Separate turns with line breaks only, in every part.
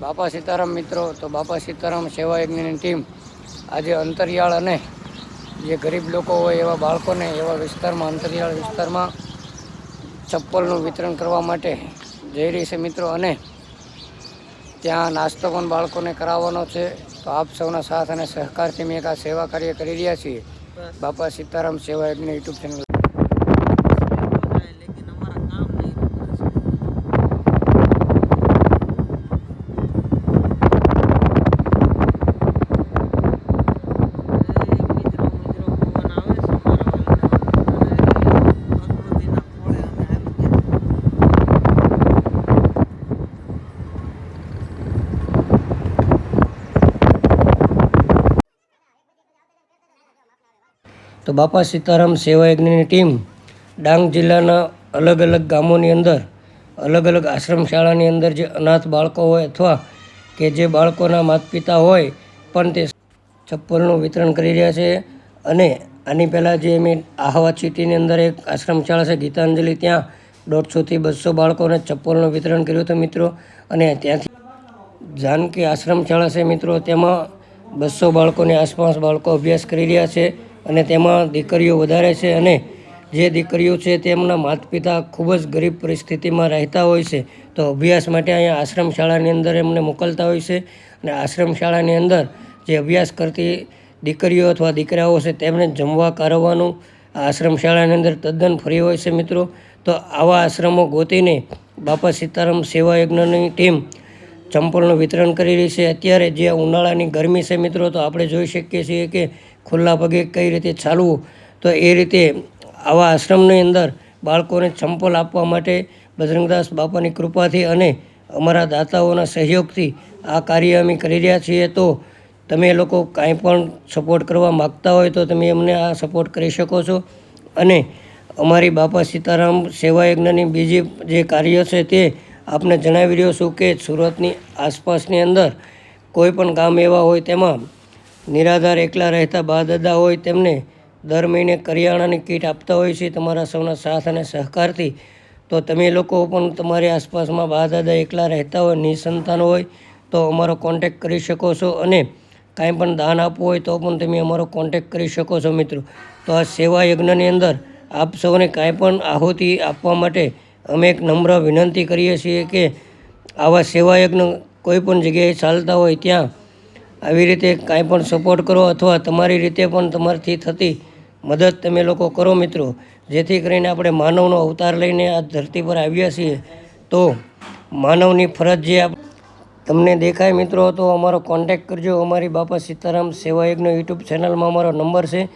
બાપા સીતારામ મિત્રો, તો બાપા સીતારામ સેવા યજ્ઞની ટીમ આજે અંતરિયાળ અને જે ગરીબ લોકો હોય એવા બાળકોને એવા વિસ્તારમાં, અંતરિયાળ વિસ્તારમાં ચપ્પલનું વિતરણ કરવા માટે જઈ રહી છે મિત્રો. અને ત્યાં નાસ્તો પણ બાળકોને કરાવવાનો છે. તો આપ સૌના સાથ અને સહકારથી મેં એક આ સેવા કાર્ય કરી રહ્યા છીએ. બાપા સીતારામ સેવા યજ્ઞ યુટ્યુબ ચેનલ. તો બાપા સીતારામ સેવા યજ્ઞની ટીમ ડાંગ જિલ્લાના અલગ અલગ ગામોની અંદર, અલગ અલગ આશ્રમ શાળાની અંદર જે અનાથ બાળકો હોય અથવા કે જે બાળકોના માતા પિતા હોય પણ તે ચપ્પલનું વિતરણ કરી રહ્યા છે અને આની પહેલાં જે મેં આહવા સિટીની અંદર એક આશ્રમ શાળા છે ગીતાંજલિ, ત્યાં દોઢસોથી બસો બાળકોને ચપ્પલનું વિતરણ કર્યું હતું મિત્રો અને ત્યાંથી જાનકી આશ્રમ શાળા છે મિત્રો, તેમાં બસો બાળકોની આસપાસ બાળકો અભ્યાસ કરી રહ્યા છે. અને તેમાં દીકરીઓ વધારે છે અને જે દીકરીઓ છે તેમના માતા પિતા ખૂબ જ ગરીબ પરિસ્થિતિમાં રહેતા હોય છે. તો અભ્યાસ માટે અહીંયા આશ્રમ શાળાની અંદર એમને મોકલતા હોય છે અને આશ્રમ શાળાની અંદર જે અભ્યાસ કરતી દીકરીઓ અથવા દીકરાઓ છે તેમને જમવા કારવવાનું આશ્રમ શાળાની અંદર તદ્દન ફ્રી હોય છે મિત્રો. તો આવા આશ્રમો ગોતીને બાપા સીતારામ સેવા યજ્ઞની ટીમ ચંપલનું વિતરણ કરી રહી છે. અત્યારે જે ઉનાળાની ગરમી છે મિત્રો, તો આપણે જોઈ શકીએ છીએ કે ખુલ્લા પગે કઈ રીતે ચાલવું? તો એ રીતે આવા આશ્રમની અંદર બાળકોને ચંપલ આપવા માટે બજરંગદાસ બાપાની કૃપાથી અને અમારા દાતાઓના સહયોગથી આ કાર્ય અમે કરી રહ્યા છીએ. તો તમે લોકો કાંઈ પણ સપોર્ટ કરવા માગતા હોય તો તમે અમને આ સપોર્ટ કરી શકો છો. અને અમારી બાપા સીતારામ સેવા યજ્ઞની બીજી જે કાર્ય છે તે આપને જણાવી રહ્યો છું કે સુરતની આસપાસની અંદર કોઈ પણ ગામ એવા હોય તેમાં નિરાધાર એકલા રહેતા બા દાદા હોય તેમને દર મહિને કરિયાણાની કીટ આપતા હોય છે તમારા સૌના સાથ અને સહકારથી. તો તમે લોકો પણ તમારી આસપાસમાં બા દાદા એકલા રહેતા હોય, નિસંતાન હોય, તો અમારો કોન્ટેક કરી શકો છો અને કાંઈ પણ દાન આપવું હોય તો પણ તમે અમારો કોન્ટેક કરી શકો છો મિત્રો. તો આ સેવા યજ્ઞની અંદર આપ સૌને કાંઈ પણ આહુતિ આપવા માટે અમે એક નમ્ર વિનંતી કરીએ છીએ કે આવા સેવા યજ્ઞ કોઈ પણ જગ્યાએ ચાલતા હોય ત્યાં આવી રીતે કાંઈ પણ સપોર્ટ કરો અથવા તમારી રીતે પણ તમારથી થતી મદદ તમે લોકો કરો મિત્રો. જેથી કરીને આપણે માનવનો અવતાર લઈને આ ધરતી પર આવ્યા છીએ. તો માનવની ફરજ જે તમને દેખાય મિત્રો, તો અમારો કોન્ટેક્ટ કરજો. અમારી બાપા સીતારામ સેવા યજ્ઞ યુટ્યુબ ચેનલમાં અમારો નંબર છે.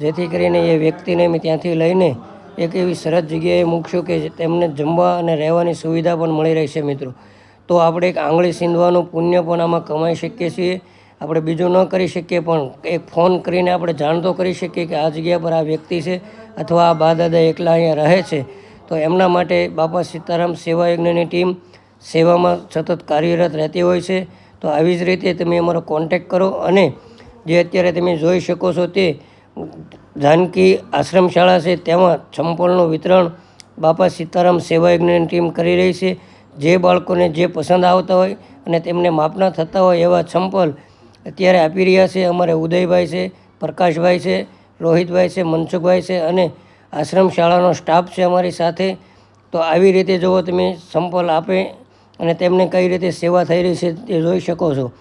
જેથી કરીને એ વ્યક્તિને અમે ત્યાંથી લઈને એક એવી સરસ જગ્યાએ મૂકશું કે તેમને જમવા અને રહેવાની સુવિધા પણ મળી રહેશે મિત્રો. તો આપણે એક આંગળી સીંધવાનું પુણ્ય પણ આમાં કમાઈ શકીએ છીએ. આપણે બીજું ન કરી શકીએ, પણ એક ફોન કરીને આપણે જાણ તો કરી શકીએ કે આ જગ્યા પર આ વ્યક્તિ છે અથવા આ બા દાદા એકલા અહીંયા રહે છે. તો એમના માટે બાપા સીતારામ સેવા યજ્ઞની ટીમ સેવામાં સતત કાર્યરત રહેતી હોય છે. તો આવી જ રીતે તમે અમારો કોન્ટેક્ટ કરો અને જે અત્યારે તમે જોઈ શકો છો તે જાનકી આશ્રમ શાળા છે, તેમાં ચંપલનું વિતરણ બાપા સીતારામ સેવા યજ્ઞની ટીમ કરી રહી છે. જે બાળકોને જે પસંદ આવતા હોય અને તેમને માપના થતા હોય એવા ચંપલ અત્યારે આપી રહ્યા છે. અમારે ઉદયભાઈ છે, પ્રકાશભાઈ છે, રોહિતભાઈ છે, મનસુખભાઈ છે અને આશ્રમ શાળાનો સ્ટાફ છે અમારી સાથે. તો આવી રીતે જુઓ તમે સંપલ આપે અને તેમને કઈ રીતે સેવા થઈ રહી છે તે જોઈ શકો છો.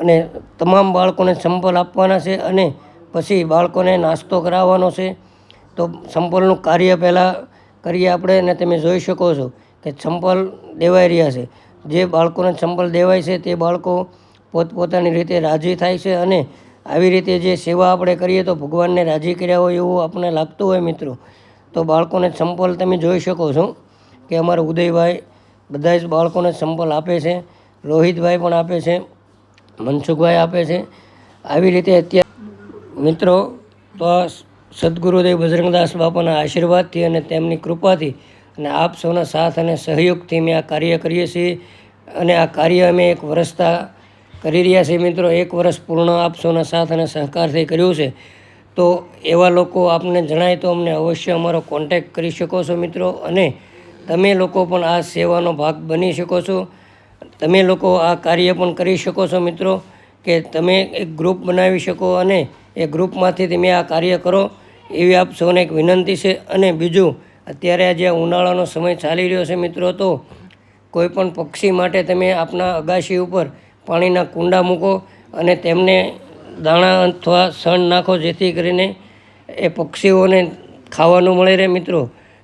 અને તમામ બાળકોને સંપલ આપવાના છે અને પછી બાળકોને નાસ્તો કરાવવાનો છે. તો સંપલનું કાર્ય પહેલાં કરીએ આપણે અને તમે જોઈ શકો છો કે સંપલ દેવાઈ રહ્યા છે. જે બાળકોને સંપલ દેવાય છે તે બાળકો પોતપોતાની રીતે રાજી થાય છે અને આવી રીતે જે સેવા આપણે કરીએ તો ભગવાનને રાજી કર્યા હોય એવું આપણને લાગતું હોય મિત્રો. તો બાળકોને સંપલ તમે જોઈ શકો છો કે અમારા ઉદયભાઈ બધા જ બાળકોને સંપલ આપે છે. રોહિતભાઈ પણ આપે છે. મનસુખભાઈ આપે છે. આવી રીતે અત્યારે મિત્રો તો સદગુરુદેવ બજરંગદાસ બાપાના આશીર્વાદથી અને તેમની કૃપાથી અને આપ સૌના સાથ અને સહયોગથી મેં આ કાર્ય કરીએ છીએ. અને આ કાર્ય અમે એક વર્ષતા કરી રહ્યા છે મિત્રો. એક વર્ષ પૂર્ણ આપ સાથ અને સહકારથી કર્યું છે. તો એવા લોકો આપને જણાય તો અમને અવશ્ય અમારો કોન્ટેક્ટ કરી શકો છો મિત્રો. અને તમે લોકો પણ આ સેવાનો ભાગ બની શકો છો.
તમે લોકો આ કાર્ય પણ કરી શકો છો મિત્રો, કે તમે એક ગ્રુપ બનાવી શકો અને એ ગ્રુપમાંથી તમે આ કાર્ય કરો એવી આપ સૌને એક વિનંતી છે. અને બીજું, અત્યારે જે ઉનાળાનો સમય ચાલી રહ્યો છે મિત્રો, તો કોઈ પણ પક્ષી માટે તમે આપના અગાશી ઉપર પાણીના કુંડા મૂકો અને તેમને દાણા અથવા સણ નાખો જેથી કરીને એ પક્ષીઓને ખાવાનું મળે રહે મિત્રો.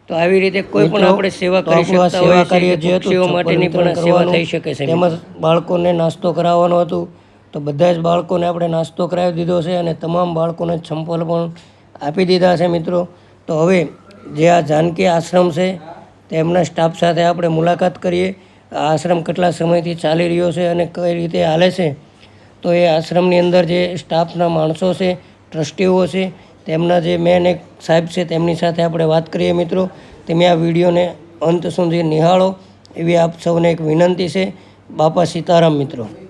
તો આવી રીતે કોઈ પણ આપણે સેવા કરી શકતા સેવા કરીએ જે પક્ષીઓ માટેની પણ સેવા થઈ શકે છે તેમજ બાળકોને નાસ્તો કરાવવાનો હતું તો બધા જ બાળકોને આપણે નાસ્તો કરાવી દીધો છે અને તમામ બાળકોને ચંપલ પણ આપી દીધા છે મિત્રો. તો હવે જે આ જાનકી આશ્રમ છે તેમના સ્ટાફ સાથે આપણે મુલાકાત કરીએ. આ આશ્રમ કેટલા સમયથી ચાલી રહ્યો છે અને કઈ રીતે હાલે છે? તો એ આશ્રમની અંદર જે સ્ટાફના માણસો છે, ટ્રસ્ટીઓ છે, તેમના જે મેન એક સાહેબ છે, તેમની સાથે આપણે વાત કરીએ મિત્રો. તમે આ વિડીયોને અંત સુધી નિહાળો. એવી આપ સૌને એક વિનંતી છે. બાપા સીતારામ મિત્રો.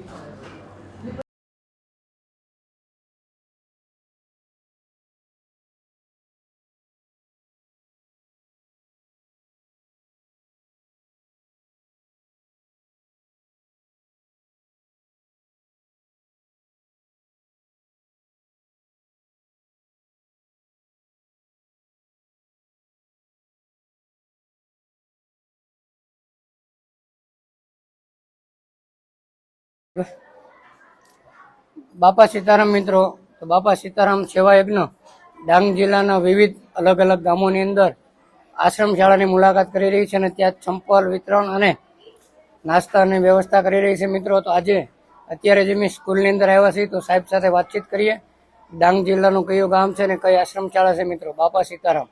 બાપા સીતારામ મિત્રો તો બાપા સીતારામ સેવા યજ્ઞ ડાંગ જિલ્લાના વિવિધ અલગ અલગ ગામોની અંદર આશ્રમ શાળાની મુલાકાત કરી રહી છે અને ત્યાં ચંપલ વિતરણ અને નાસ્તાની વ્યવસ્થા કરી રહી છે મિત્રો. તો આજે અત્યારે જે મેં સ્કૂલની અંદર આવ્યા છીએ તો સાહેબ સાથે વાતચીત કરીએ. ડાંગ જિલ્લાનું કયું ગામ છે ને કઈ આશ્રમ શાળા છે મિત્રો? બાપા સીતારામ.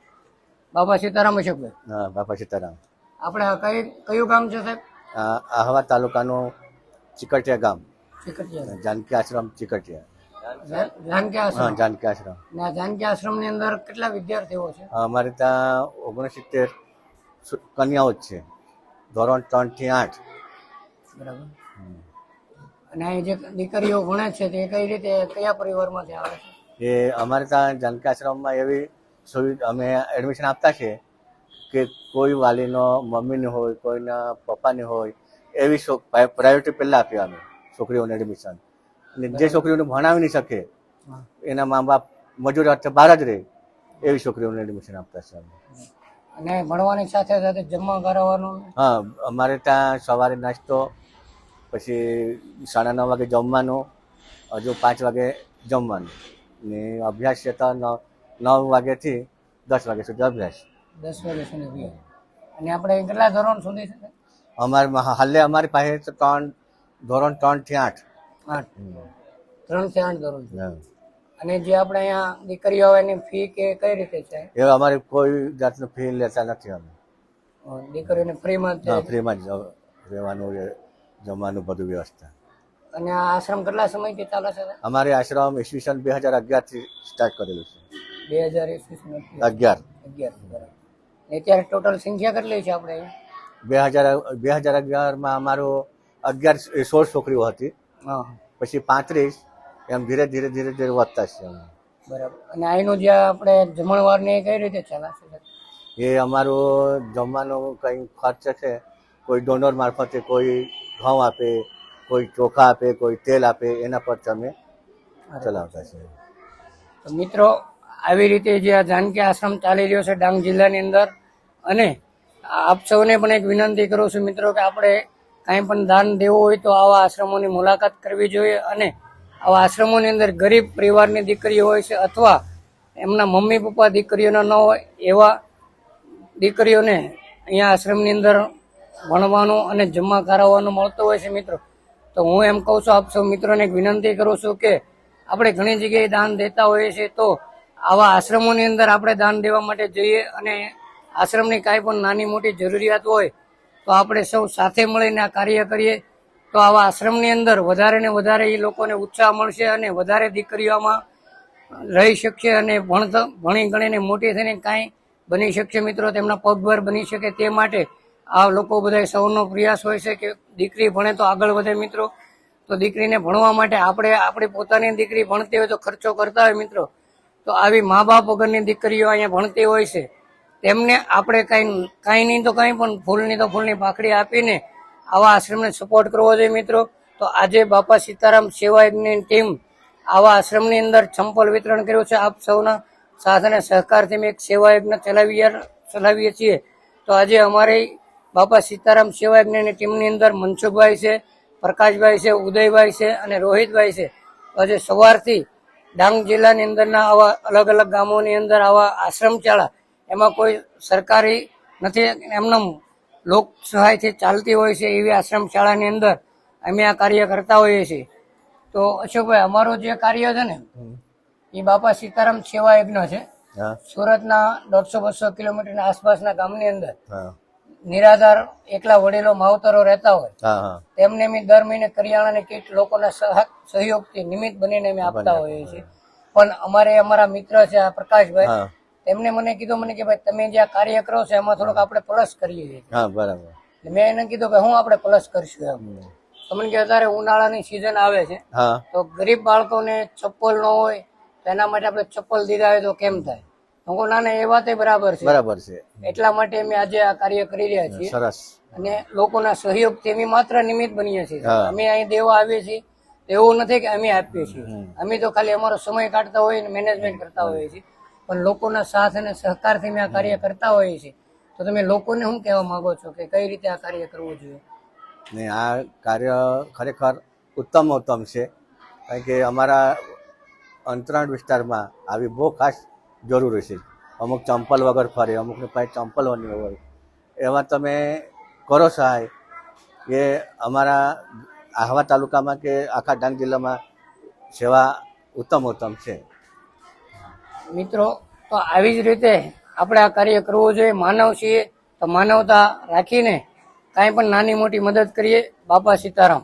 બાપા સીતારામ અશોકભાઈ
હા બાપા સીતારામ.
આપણે કઈ કયું ગામ છે સાહેબ?
આહવા તાલુકાનું ચિકટિયા ગામ.
ચીકટિયા
જાનકી આશ્રમ ચિકટિયા
જાનકી આશ્રમ?
જાનકી આશ્રમ.
ને જાનકી આશ્રમની અંદર કેટલા વિદ્યાર્થીઓ છે?
અમારે ત્યાં ઓગણસિત્તેર કન્યાઓ જ છે. ધોરણ ત્રણથી આઠ.
બરાબર. અને જે દીકરીઓ ભણે છે તે કઈ રીતે કયા પરિવારમાંથી આવે છે?
એ અમારે ત્યાં જાનકી આશ્રમમાં એવી સુવિધા અમે એડમિશન આપતા છે કે કોઈ વાલીનો મમ્મીની હોય કોઈના પપ્પાની હોય એવી પ્રાયોરિટી પહેલાં આપી અમે છોકરીઓને એડમિશન અને જે છોકરીઓને ભણાવી નહીં શકે એના મા બાપ મજૂર અર્થે બહાર જ રહે એવી છોકરીઓને એડમિશન આપતા છે અમે.
અને ભણવાની સાથે સાથે જમવા કરાવવાનું?
હા અમારે ત્યાં સવારે નાસ્તો પછી સાડા નવ વાગે જમવાનું હજુ પાંચ વાગે જમવાનું. ને અભ્યાસ છે તો નવ વાગ્યાથી દસ વાગ્યા સુધી અભ્યાસ.
દસ વાગ્યા સુધી અને આપણે કેટલા ધોરણ સુધી
અમારે હાલે અમારી પાસે તો ત્રણ ધોરણ ત્રણથી આઠ.
આઠ. ત્રણથી આઠ ધોરણ. અને જે આપણે અહીંયા દીકરીઓ એની ફી કે કઈ રીતે છે?
એ અમારી કોઈ જાતનું ફી લેતા નથી અમે.
દીકરીઓને ફ્રીમાં જ
ફ્રીમાં જ રહેવાનું જમવાનું બધું વ્યવસ્થા.
અને આ આશ્રમ કેટલા સમયથી ચાલે છે?
અમારે આશ્રમ ઈસવીસન બે હજાર અગિયારથી સ્ટાર્ટ કરેલું છે.
બે હજાર ઈસવીસન
અગિયાર.
અગિયાર અત્યારે ટોટલ સંખ્યા કેટલી છે આપણે? અહીંયા?
બે હજાર બે હજાર અગિયારમાં અમારો અગિયાર સોળ છોકરીઓ હતી. પછી પાંત્રીસ એમ ધીરે ધીરે ધીરે ધીરે વધતા છે અમે.
બરાબર. અને અહીંનું જે આપણે જમણવારને એ કઈ રીતે ચલાવશે
એ અમારો જમવાનો કંઈ ખર્ચ છે કોઈ ડોનર મારફતે કોઈ ઘઉં આપે કોઈ ચોખા આપે કોઈ તેલ આપે એના પર અમે ચલાવતા છે.
મિત્રો આવી રીતે જે આ જાનકી આશ્રમ ચાલી રહ્યો છે ડાંગ જિલ્લાની અંદર અને આપ સૌને પણ એક વિનંતી કરું છું મિત્રો કે આપણે કાંઈ પણ દાન દેવું હોય તો આવા આશ્રમોની મુલાકાત કરવી જોઈએ અને આવા આશ્રમોની અંદર ગરીબ પરિવારની દીકરીઓ હોય છે અથવા એમના મમ્મી પપ્પા દીકરીઓના ન હોય, એવા દીકરીઓને અહીંયા આશ્રમની અંદર ભણવાનું અને જમા કરાવવાનું મળતું હોય છે મિત્રો. તો હું એમ કહું છું, આપ સૌ મિત્રોને એક વિનંતી કરું છું કે આપણે ઘણી જગ્યાએ દાન દેતા હોઈએ છીએ તો આવા આશ્રમોની અંદર આપણે દાન દેવા માટે જઈએ અને આશ્રમની કાંઈ પણ નાની મોટી જરૂરિયાત હોય તો આપણે સૌ સાથે મળીને આ કાર્ય કરીએ. તો આવા આશ્રમની અંદર વધારે ને વધારે એ લોકોને ઉત્સાહ મળશે અને વધારે દીકરીઓમાં રહી શકશે અને ભણત ભણી ગણીને મોટી થઈને કાંઈ બની શકશે. મિત્રો, તેમના પગભર બની શકે તે માટે આ લોકો બધા સૌનો પ્રયાસ હોય છે કે દીકરી ભણે તો આગળ વધે. મિત્રો, તો દીકરીને ભણવા માટે આપણે, આપણી પોતાની દીકરી ભણતી હોય તો ખર્ચો કરતા હોય. મિત્રો, તો આવી મા બાપ વગરની દીકરીઓ અહીંયા ભણતી હોય છે. તેમને આપણે કાંઈ કાંઈ નહીં તો કાંઈ, પણ ફૂલની તો ફૂલની પાખડી આપીને આવા આશ્રમને સપોર્ટ કરવો જોઈએ મિત્રો. તો આજે બાપા સીતારામ સેવા યજ્ઞની ટીમ આવા આશ્રમની અંદર ચંપલ વિતરણ કર્યું છે. આપ સૌના સાથ અને સહકારથી અમે એક સેવા યજ્ઞ ચલાવીએ છીએ. તો આજે અમારી બાપા સીતારામ સેવા યજ્ઞની ટીમની અંદર મનસુખભાઈ છે, પ્રકાશભાઈ છે, ઉદયભાઈ છે અને રોહિતભાઈ છે. આજે સવારથી ડાંગ જિલ્લાની અંદરના આવા અલગ અલગ ગામોની અંદર આવા આશ્રમ ચાળા એમાં કોઈ સરકારી નથી એમના લોક સહાયથી ચાલતી હોય છે એવી આશ્રમ શાળાની અંદર અમે આ કાર્ય કરતા હોઈએ છીએ. તો અશોકભાઈ અમારું જે કાર્ય છે ને એ બાપા સીતારામ સેવા યજ્ઞ છે. સુરતના દોઢસો બસો કિલોમીટરના આસપાસના ગામની અંદર નિરાધાર એકલા વડીલો માવતરો રહેતા હોય. તેમને અમે દર મહિને કરિયાણાની કીટ લોકોના સહ- સહયોગથી નિમિત્ત બનીને અમે આપતા હોઈએ છીએ. પણ અમારે અમારા મિત્ર છે આ પ્રકાશભાઈ
હા
તેમને મને કીધું મને કે ભાઈ તમે જે આ કાર્ય કરો છો એમાં થોડોક આપણે પ્લસ કરીએ.
હા બરાબર.
મેં એને કીધું કે હું આપણે પ્લસ કરશું એમ. તો મને કે અત્યારે ઉનાળાની સિઝન આવે છે. તો ગરીબ બાળકોને ચપ્પલ ન હોય એના માટે આપણે ચપ્પલ દીધા હોય તો કેમ થાય? હું ના ના એ વાત બરાબર છે.
બરાબર છે.
એટલા માટે અમે આજે આ કાર્ય કરી રહ્યા છીએ.
સરસ.
અને લોકોના સહયોગથી અમે માત્ર નિમિત્ત બનીએ છીએ. અમે અહીં દેવા આવીએ છીએ. એવું નથી કે અમે આપીએ છીએ. અમે તો ખાલી અમારો સમય કાઢતા હોય ને મેનેજમેન્ટ કરતા હોઈએ છીએ. પણ લોકોના સાથ અને સહકારથી મેં આ કાર્ય કરતા હોઈએ છીએ. તો તમે લોકોને શું કહેવા માગો છો કે કઈ રીતે આ કાર્ય કરવું જોઈએ?
ને આ કાર્ય ખરેખર ઉત્તમ ઉત્તમ છે. કારણ કે અમારા અંતરાળ વિસ્તારમાં આવી બહુ ખાસ જરૂરી છે. અમુક ચંપલ વગર ફરે, અમુકને પાસે ચંપલ હોય. એમાં તમે કરો સહાય કે અમારા આહવા તાલુકામાં કે આખા ડાંગ જિલ્લામાં સેવા ઉત્તમ ઉત્તમ છે.
મિત્રો, તો આવી જ રીતે આપણે આ કાર્ય કરવું જોઈએ. માનવ છીએ, તો માનવતા રાખીને કાંઈ પણ નાની મોટી મદદ કરીએ. બાપા સીતારામ.